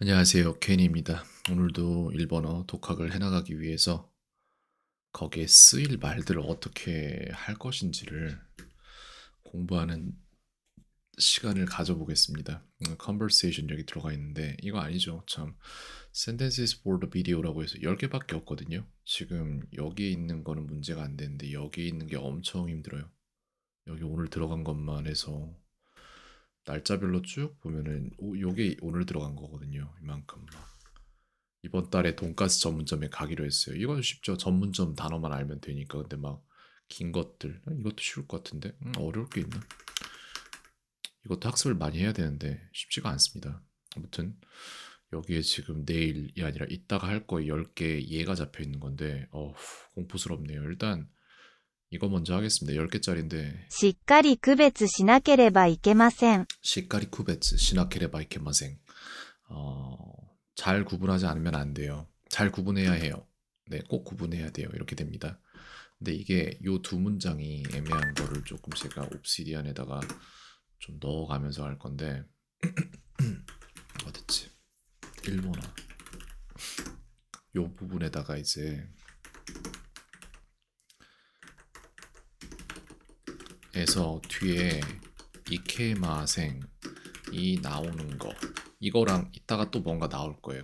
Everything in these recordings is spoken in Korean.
안녕하세요. 케인입니다. 오늘도 일본어 독학을 해나가기 위해서 거기에 쓰일 말들을 어떻게 할 것인지를 공부하는 시간을 가져보겠습니다. 음, conversation 여기 들어가 있는데 이거 아니죠. 참 sentences for the video라고 해서 10개밖에 없거든요. 지금 여기에 있는 거는 문제가 안 되는데 여기에 있는 게 엄청 힘들어요. 여기 오늘 들어간 것만 해서 날짜별로 쭉 보면은 오, 요게 오늘 들어간 거거든요. 이만큼 막. 이번 달에 돈가스 전문점에 가기로 했어요. 이건 쉽죠. 전문점 단어만 알면 되니까. 근데 막 긴 것들 아, 이것도 쉬울 것 같은데 음, 어려울 게 있나? 이것도 학습을 많이 해야 되는데 쉽지가 않습니다. 아무튼 여기에 지금 내일이 아니라 이따가 할 거에 10개 예가 잡혀 있는 건데 어 공포스럽네요. 일단 이거 먼저 하겠습니다. 10개짜리인데 しっかり区別しなければいけません。 시까리 쿠베츠 시나케레바 이케마생 어, 잘 구분하지 않으면 안 돼요. 잘 구분해야 해요. 네, 꼭 구분해야 돼요. 이렇게 됩니다. 근데 이게 요 두 문장이 애매한 거를 조금 제가 옵시디안에다가 좀 넣어가면서 할 건데 어딨지? 일본어 요 부분에다가 이제 에서 뒤에 이케마생 이 나오는 거 이거랑 이따가 또 뭔가 나올 거예요.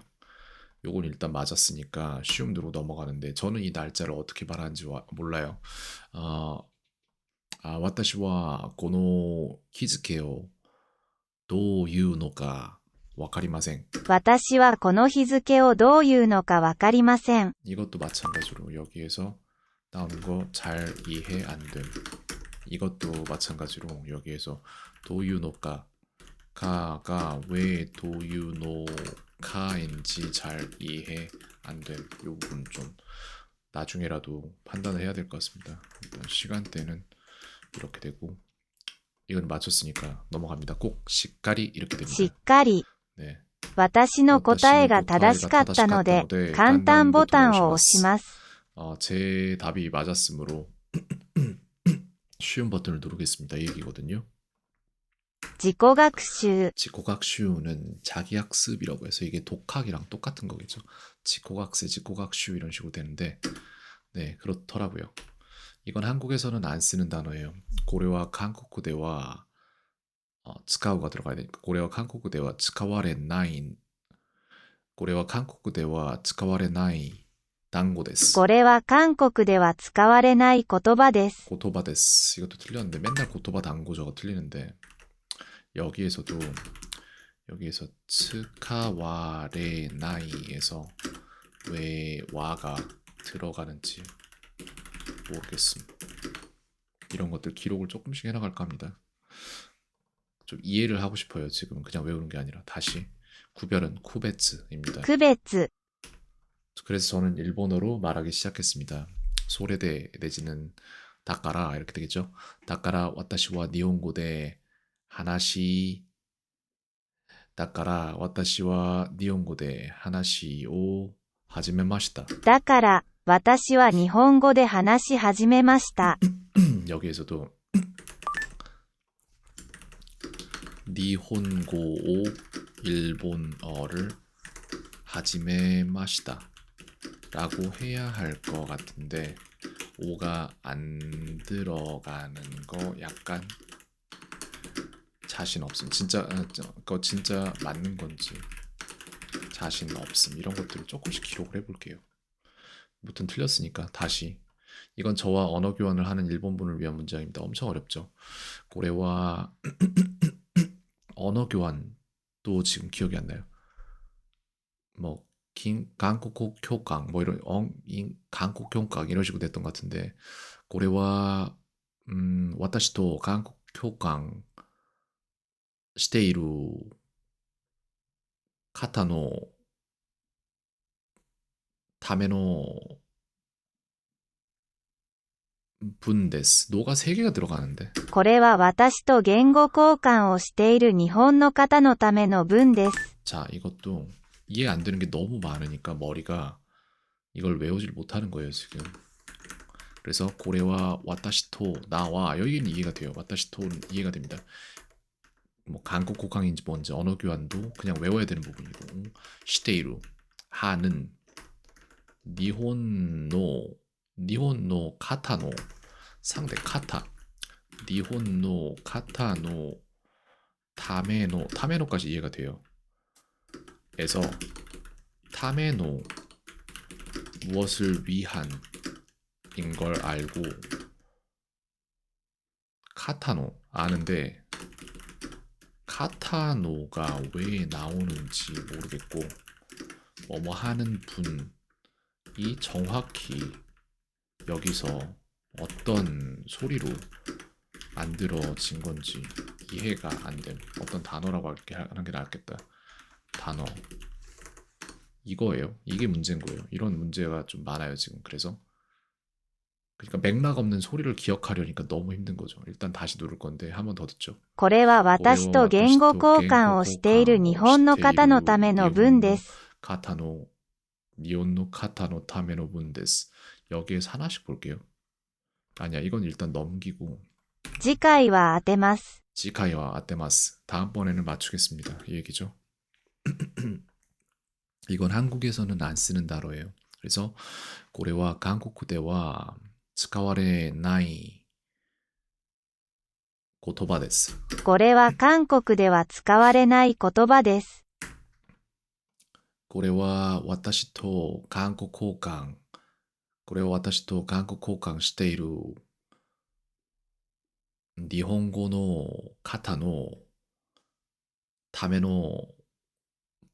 요건 일단 맞았으니까 쉬움 누르고 넘어가는데 저는 이 날짜를 어떻게 말하는지 와- 몰라요. 어, 아, 와타시와 고노 키즈케요 도유노가 와카리마생 私はこの日付をどういうのかわかりません。 이것도 마찬가지로 여기에서 나오는 거 잘 이해 안 됨. 이것도 마찬가지로 여기에서 도유노가 가가 왜 도유노카인지 잘 이해 안 됨. 이 부분 좀 나중에라도 판단을 해야 될 것 같습니다. 일단 시간대는 이렇게 되고 이건 맞췄으니까 넘어갑니다. 꼭 시까리 이렇게 しっ 됩니다. かり。 네. 私の答えが正しかったので、簡単ボタンを押します。 어, 제 답이 맞았으므로 쉬운 버튼을 누르겠습니다. 이 얘기거든요. 自己学習。 지코각슈는 자기학습이라고 해서 이게 독학이랑 똑같은 거겠죠. 지코각세, 지코각슈 이런 식으로 되는데 네 그렇더라고요. 이건 한국에서는 안 쓰는 단어예요. 고래와 한국구대와 어, 츠카우가 들어가야 되니까 고래와 한국구대와 츠카와레 나인 고래와 한국구대와 츠카와레 나이 단고です. これは韓国では使われない言葉です。 고토바 데스 이것도 틀렸는데 맨날 고토바 당고저가 틀리는데 여기에서도 여기에서 츠카와레 나이에서 왜 와가 들어가는지 모르겠음 이런 것들 기록을 조금씩 해나갈까 합니다 좀 이해를 하고 싶어요 지금 그냥 외우는 게 아니라 다시 구별은 쿠베츠입니다 区別。 그래서 저는 일본어로 말하기 시작했습니다. 소레대 내지는 다카라 이렇게 되겠죠. 다카라 와타시와 니혼고데 하나시 다카라 와타시와 니혼고데 하나시오 하지메마시다. 다카라 와타시와 니혼고데 하나시 하지메마시다. 여기에서도 니혼고오 일본어를 하지메마시다. 라고 해야 할 것 같은데 오가 안 들어가는 거 약간 자신 없음 진짜 어, 저, 그거 진짜 맞는 건지 자신 없음 이런 것들을 조금씩 기록을 해볼게요 무튼 틀렸으니까 다시 이건 저와 언어 교환을 하는 일본분을 위한 문장입니다. 엄청 어렵죠. 고래와 언어 교환도 지금 기억이 안 나요. 뭐 긴, 한국 교강 뭐 이런 엉인 한국 교강 이런 식으로 됐던 것 같은데 고래와 음, 私と韓国교강している方のための분です. 노가 세 개가 들어가는데. これは私と言語交換をしている日本の方のための文です。 자, 이것도 이해 안 되는 게 너무 많으니까 머리가 이걸 외우질 못하는 거예요, 지금. 그래서 고래와 와타시토 나와 여기는 이해가 돼요. 와타시토는 이해가 됩니다. 뭐 한국 고강인지 뭔지 언어 교환도 그냥 외워야 되는 부분이고 시테이루 하는 니혼노 니혼노 카타노 상대 카타 니혼노 카타노 타메노 타메노까지 이해가 돼요. 에서 타메노 무엇을 위한 인걸 알고 카타노 아는데 카타노가 왜 나오는지 모르겠고 뭐뭐 하는 분이 정확히 여기서 어떤 소리로 만들어진 건지 이해가 안 됨. 어떤 단어라고 하는 게 낫겠다. 단어 이거예요. 이게 문제인 거예요. 이런 문제가 좀 많아요 지금. 그래서 그러니까 맥락 없는 소리를 기억하려니까 너무 힘든 거죠. 일단 다시 누를 건데 한 번 더 듣죠.これは私と言語交換をしている日本の方のための文です。 카타노 니온노 카타노 타메노 분데스 여기에서 하나씩 볼게요. 아니야 이건 일단 넘기고 次回は当てます。 지카이와 아테마스 다음번에는 맞추겠습니다. 이 얘기죠. 이건 한국에서는 안 쓰는 단어예요. 그래서 고래와 한국어대와 스카와레 나이 고토바 데스. これは韓国では使われない言葉です。 고래와 와타시토 한국交換 고래와 와타시토 한국 交換している日本語の方のための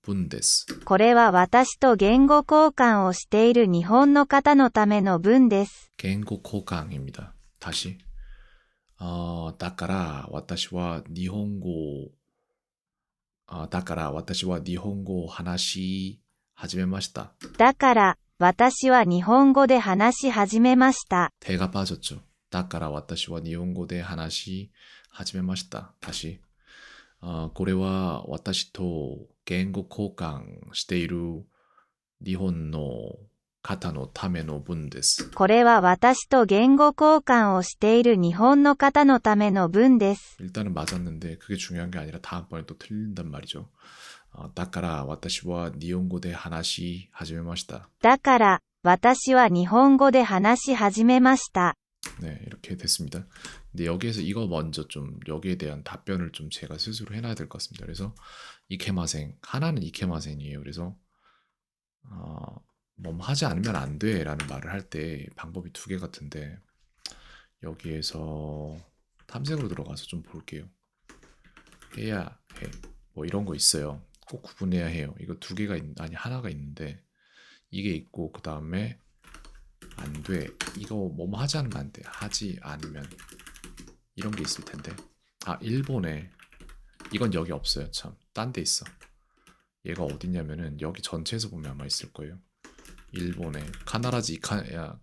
文です。これは私と言語交換をしている日本の方のための文です。 言語交換입니다 다시. 어, だから私は日本語あだから私は日本語を話し始めました。だから、私は日本語で話し始めました。 대가 빠졌죠. だから私は日本語で話し始めました. 다시. 어, これは私と 言語交換している日本の方のための文です。これは私と言語交換をしている日本の方のための文です。 일단은 맞았는데 그게 중요한 게 아니라 다음번에 또 틀린단 말이죠. 어, だから私は日本語で話し始めました.だから、私は日本語で話し始めました。 네, 이렇게 됐습니다. 근데 여기에서 이거 먼저 좀 여기에 대한 답변을 좀 제가 스스로 해놔야 될 것 같습니다. 그래서 이케마생 하나는 이케마생이에요. 그래서 어, 뭐 하지 않으면 안 돼라는 말을 할 때 방법이 두 개 같은데 여기에서 탐색으로 들어가서 좀 볼게요. 해야 해. 뭐 이런 거 있어요. 꼭 구분해야 해요. 이거 두 개가 있, 아니 하나가 있는데 이게 있고 그 다음에 안 돼. 이거 뭐뭐 하지 않으면 안 돼. 하지 않으면 이런 게 있을 텐데. 아 일본에 이건 여기 없어요. 참. 딴 데 있어. 얘가 어딨냐면은 여기 전체에서 보면 아마 있을 거예요. 일본에 카나라즈 이카 야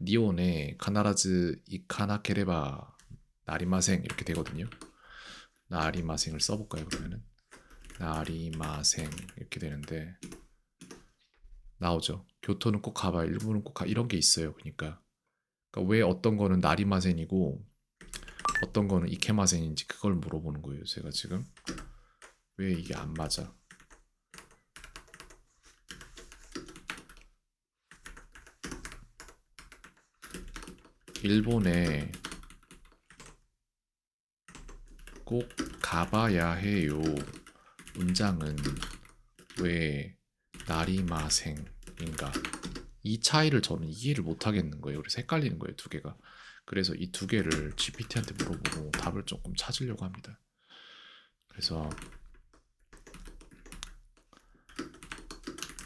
니온에 카나라즈 이카나케레바 나리마생 이렇게 되거든요. 나리마생을 써볼까요 그러면은 나리마생 이렇게 되는데 나오죠. 교토는 꼭 가봐, 일본은 꼭 가. 이런 게 있어요. 그러니까, 그러니까 왜 어떤 거는 나리마센이고 어떤 거는 이케마센인지 그걸 물어보는 거예요. 제가 지금 왜 이게 안 맞아? 일본에 꼭 가봐야 해요. 문장은 왜 나리마생인가? 이 차이를 저는 이해를 못 하겠는 거예요. 헷갈리는 거예요, 두 개가. 그래서 이 두 개를 GPT한테 물어보고 답을 조금 찾으려고 합니다. 그래서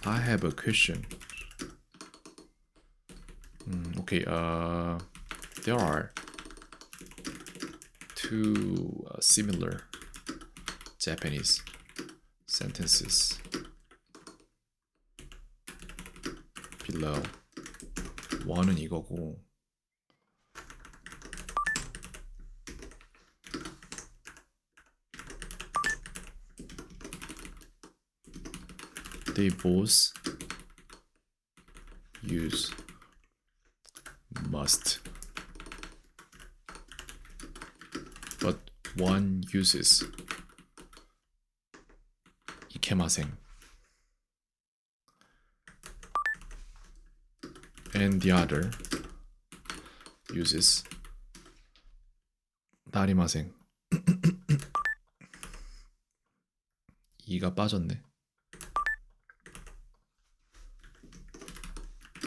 I have a question. 음, okay. Uh, there are two uh, similar Japanese sentences below. one은 이거고 they both use must but one uses 이케마생 and the other uses 나리마생 이가 빠졌네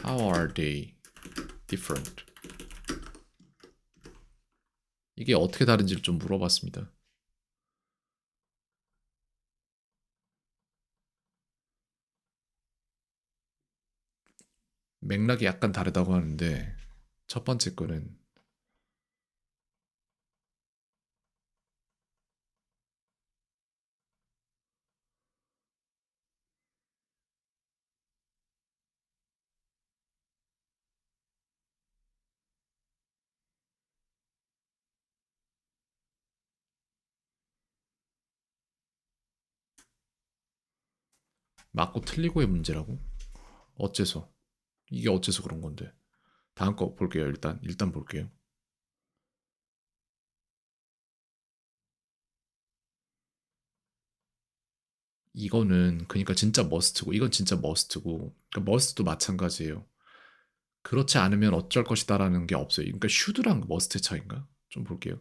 How are they different? 이게 어떻게 다른지를 좀 물어봤습니다. 맥락이 약간 다르다고 하는데 첫 번째 거는 맞고 틀리고의 문제라고? 어째서? 이게 어째서 그런 건데? 다음 거 볼게요. 일단 일단 볼게요. 이거는 그러니까 진짜 머스트고 이건 진짜 머스트고 그러니까 머스트도 마찬가지예요. 그렇지 않으면 어쩔 것이다라는 게 없어요. 그러니까 슈드랑 머스트의 차이인가? 좀 볼게요.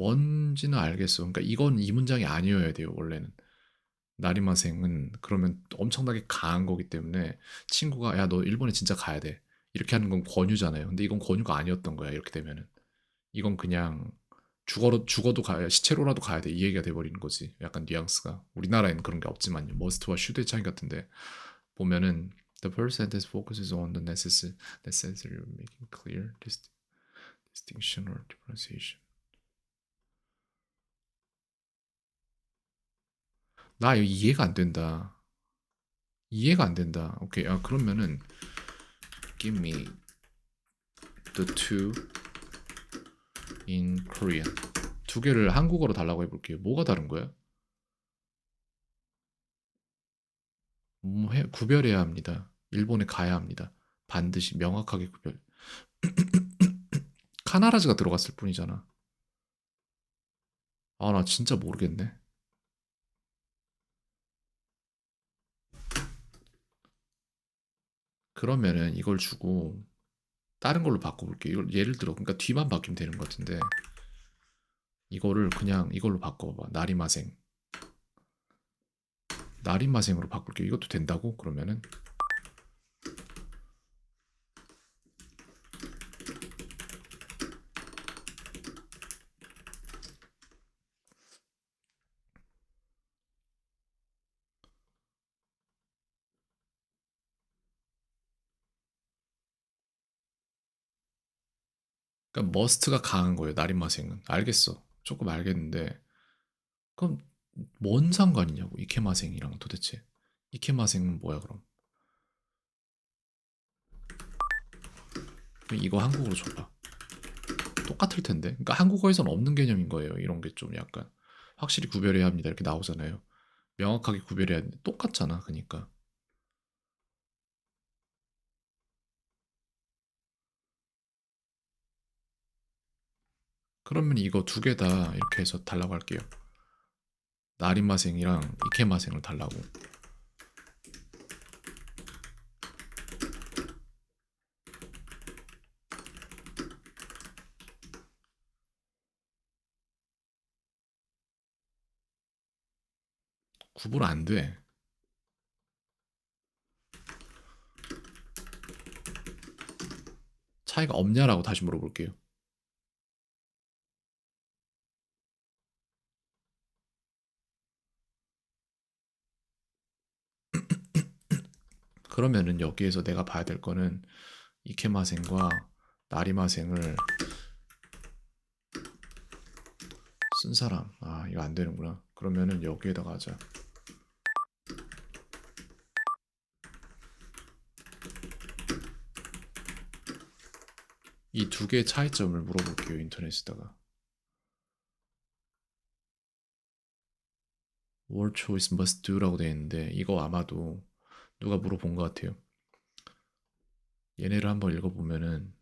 뭔지는 알겠어. 그러니까 이건 이 문장이 아니어야 돼요, 원래는. 나리마생은 그러면 엄청나게 강한 거기 때문에 친구가 야, 너 일본에 진짜 가야 돼. 이렇게 하는 건 권유잖아요. 근데 이건 권유가 아니었던 거야, 이렇게 되면은. 이건 그냥 죽어도 죽어도 가야 시체로라도 가야 돼. 이 얘기가 돼 버리는 거지. 약간 뉘앙스가. 우리나라에는 그런 게 없지만요. 머스트와 슈드의 차이 같은데 보면은 the first sentence focuses on the necessary necessary making clear dis, distinction or differentiation. 나 이해가 안 된다. 이해가 안 된다. 오케이. 아 그러면은 give me the two in Korean. 두 개를 한국어로 달라고 해볼게요. 뭐가 다른 거야? 뭐 해, 구별해야 합니다. 일본에 가야 합니다. 반드시 명확하게 구별. 카나라즈가 들어갔을 뿐이잖아. 아, 나 진짜 모르겠네. 그러면은 이걸 주고 다른 걸로 바꿔볼게요. 이걸 예를 들어 그러니까 뒤만 바뀌면 되는 것 같은데 이거를 그냥 이걸로 바꿔봐. 나리마생. 나리마생으로 바꿀게요. 이것도 된다고? 그러면은 그러니까 머스트가 강한 거예요. 나리마생은. 알겠어. 조금 알겠는데 그럼 뭔 상관이냐고 이케마생이랑 도대체. 이케마생은 뭐야 그럼? 이거 한국어로 줘봐. 똑같을 텐데. 그러니까 한국어에서는 없는 개념인 거예요. 이런 게 좀 약간 확실히 구별해야 합니다. 이렇게 나오잖아요. 명확하게 구별해야 똑같잖아. 그러니까. 그러면 이거 두 개 다 이렇게 해서 달라고 할게요. 나리마생이랑 이케마생을 달라고. 구분 안 돼. 차이가 없냐라고 다시 물어볼게요. 그러면은 여기에서 내가 봐야 될 거는 이케마생과 나리마생을 쓴 사람. 아, 이거 안 되는구나. 그러면은 여기에다가 하자. 이 두 개의 차이점을 물어볼게요, 인터넷에다가. word choice must do라고 되어 있는데 이거 아마도 누가 물어본 것 같아요. 얘네를 한번 읽어보면은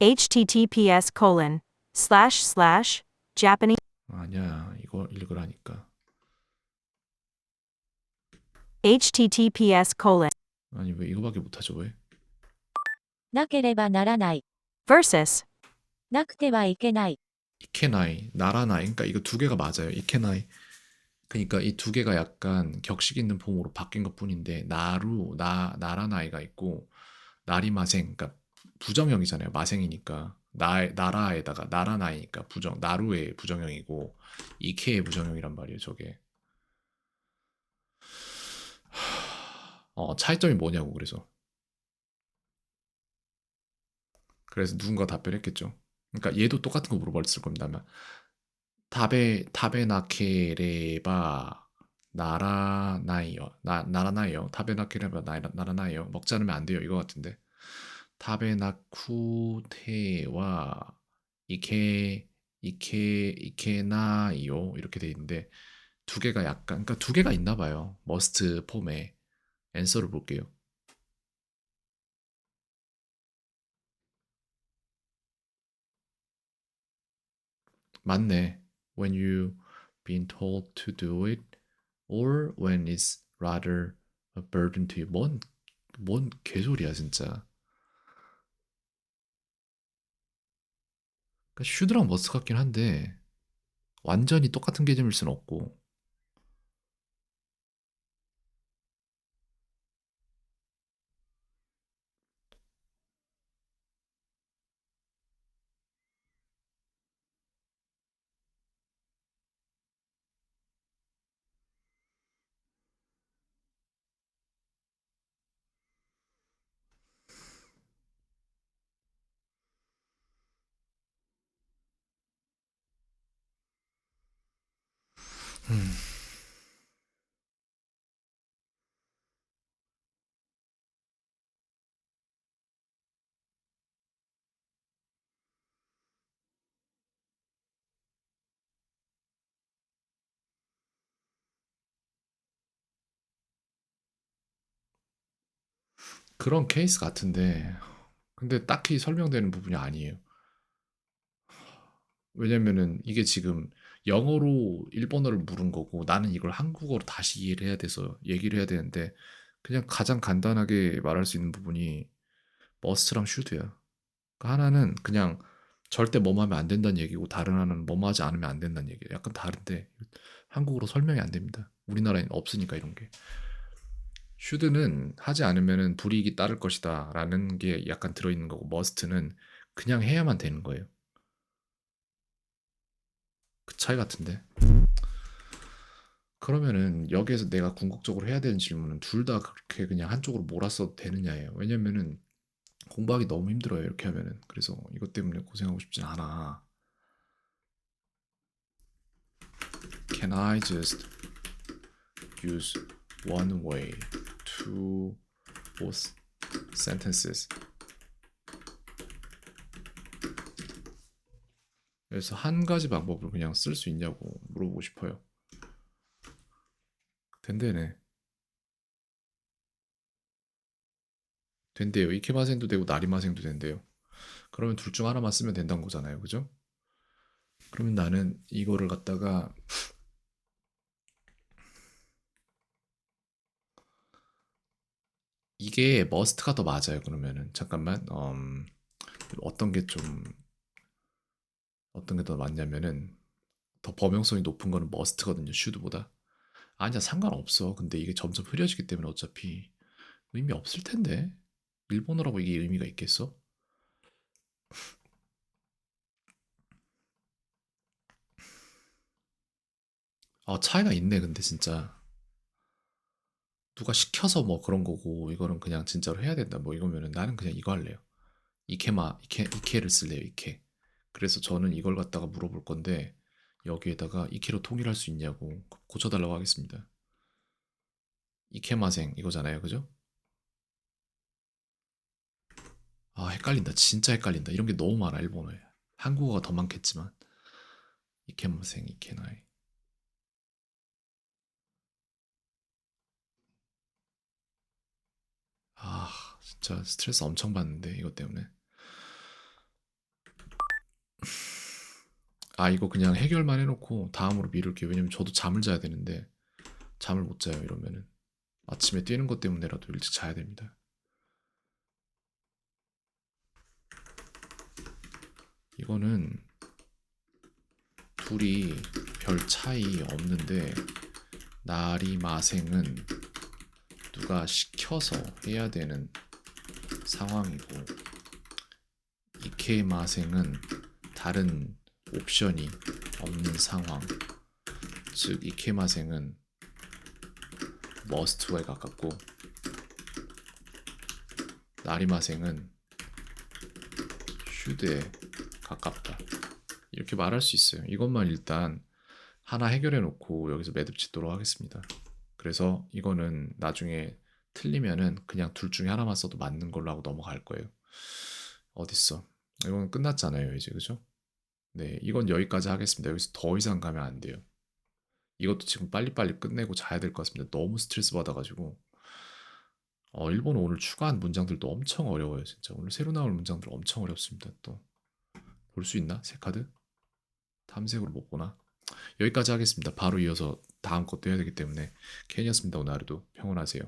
https colon slash slash Japanese 아니야 이거 읽으라니까 https colon 아니 왜 이거밖에 못하죠 왜? なければならない。 versus なくてはいけない。 이케나이, 나라나이. 그러니까 이거 두 개가 맞아요. 이케나이. 그러니까 이 두 개가 약간 격식 있는 폼으로 바뀐 것 뿐인데 나루, 나 나라나이가 있고 나리 마생. 그러니까 부정형이잖아요. 마생이니까. 나 나라에다가 나라나이니까 부정 나루의 부정형이고 이케의 부정형이란 말이에요. 저게. 어, 차이점이 뭐냐고 그래서. 그래서 누군가 답변했겠죠. 그러니까 얘도 똑같은 거 물어봤을 겁니다. 아마 나라나이요. 먹지 않으면 안 돼요. 이거 같은데. 이케나이요. 이렇게 돼 있는데 두 개가 약간 그러니까 두 개가 있나 봐요. 머스트 폼에 앤서를 볼게요. 맞네. When you been told to do it, or when it's rather a burden to you. 뭔, 뭔 개소리야, 진짜. 그러니까 슈드랑 머스 같긴 한데, 완전히 똑같은 개념일 순 없고, 음. 그런 케이스 같은데, 근데 딱히 설명되는 부분이 아니에요. 왜냐면은 이게 지금 영어로 일본어를 물은 거고 나는 이걸 한국어로 다시 이해를 해야 돼서 얘기를 해야 되는데 그냥 가장 간단하게 말할 수 있는 부분이 머스트랑 슈드야. 그러니까 하나는 그냥 절대 뭐뭐 하면 안 된다는 얘기고 다른 하나는 뭐뭐 하지 않으면 안 된다는 얘기예요. 약간 다른데 한국어로 설명이 안 됩니다. 우리나라엔 없으니까 이런 게. 슈드는 하지 않으면은 불이익이 따를 것이다 라는 게 약간 들어있는 거고 머스트는 그냥 해야만 되는 거예요. 그 차이 같은데. 그러면은 여기에서 내가 궁극적으로 해야 되는 질문은 둘 다 그렇게 그냥 한쪽으로 몰았어도 되느냐예요. 왜냐면은 공부하기 너무 힘들어요. 이렇게 하면은. 그래서 이것 때문에 고생하고 싶진 않아. Can I just use one way to both sentences? 그래서 한 가지 방법을 그냥 쓸 수 있냐고 물어보고 싶어요. 된대네. 된대요. 이케마생도 되고 나리마생도 된대요. 그러면 둘 중 하나만 쓰면 된다는 거잖아요. 그죠? 그러면 나는 이거를 갖다가 이게 머스트가 더 맞아요. 그러면은 잠깐만 음, 어떤 게 좀 어떤 게더 맞냐면은 더 범용성이 높은 거는 머스트거든요. 슈드보다. 아니야 상관없어. 근데 이게 점점 흐려지기 때문에 어차피 의미 없을 텐데. 일본어라고 이게 의미가 있겠어? 아 차이가 있네 근데 진짜 누가 시켜서 뭐 그런 거고 이거는 그냥 진짜로 해야 된다 뭐 이거면은 나는 그냥 이거 할래요 이케마 이케 이케를 쓸래요 이케 그래서 저는 이걸 갖다가 물어볼 건데 여기에다가 이케로 통일할 수 있냐고 고쳐달라고 하겠습니다. 이케마생 이거잖아요. 그죠? 아 헷갈린다. 진짜 헷갈린다. 이런 게 너무 많아 일본어에. 한국어가 더 많겠지만. 이케마생 이케나이. 진짜 스트레스 엄청 받는데 이것 때문에. 아 이거 그냥 해결만 해놓고 다음으로 미룰게요. 왜냐면 저도 잠을 자야 되는데 잠을 못 자요 이러면은 아침에 뛰는 것 때문에라도 일찍 자야 됩니다. 이거는 둘이 별 차이 없는데 나리 마생은 누가 시켜서 해야 되는 상황이고 이케 마생은 다른 옵션이 없는 상황. 즉 이케마생은 머스트에 가깝고 나리마생은 슈드에 가깝다. 이렇게 말할 수 있어요. 이것만 일단 하나 해결해 놓고 여기서 매듭 짓도록 하겠습니다. 그래서 이거는 나중에 틀리면은 그냥 둘 중에 하나만 써도 맞는 걸로 하고 넘어갈 거예요. 어딨어 이건 끝났잖아요 이제. 그죠? 네 이건 여기까지 하겠습니다. 여기서 더 이상 가면 안 돼요. 이것도 지금 빨리빨리 끝내고 자야 될 것 같습니다. 너무 스트레스 받아가지고. 어, 일본어 오늘 추가한 문장들도 엄청 어려워요 진짜. 오늘 새로 나올 문장들 엄청 어렵습니다 또. 볼 수 있나? 새 카드? 탐색으로 못 보나? 여기까지 하겠습니다. 바로 이어서 다음 것도 해야 되기 때문에. 캔이었습니다 오늘 하루도. 평온하세요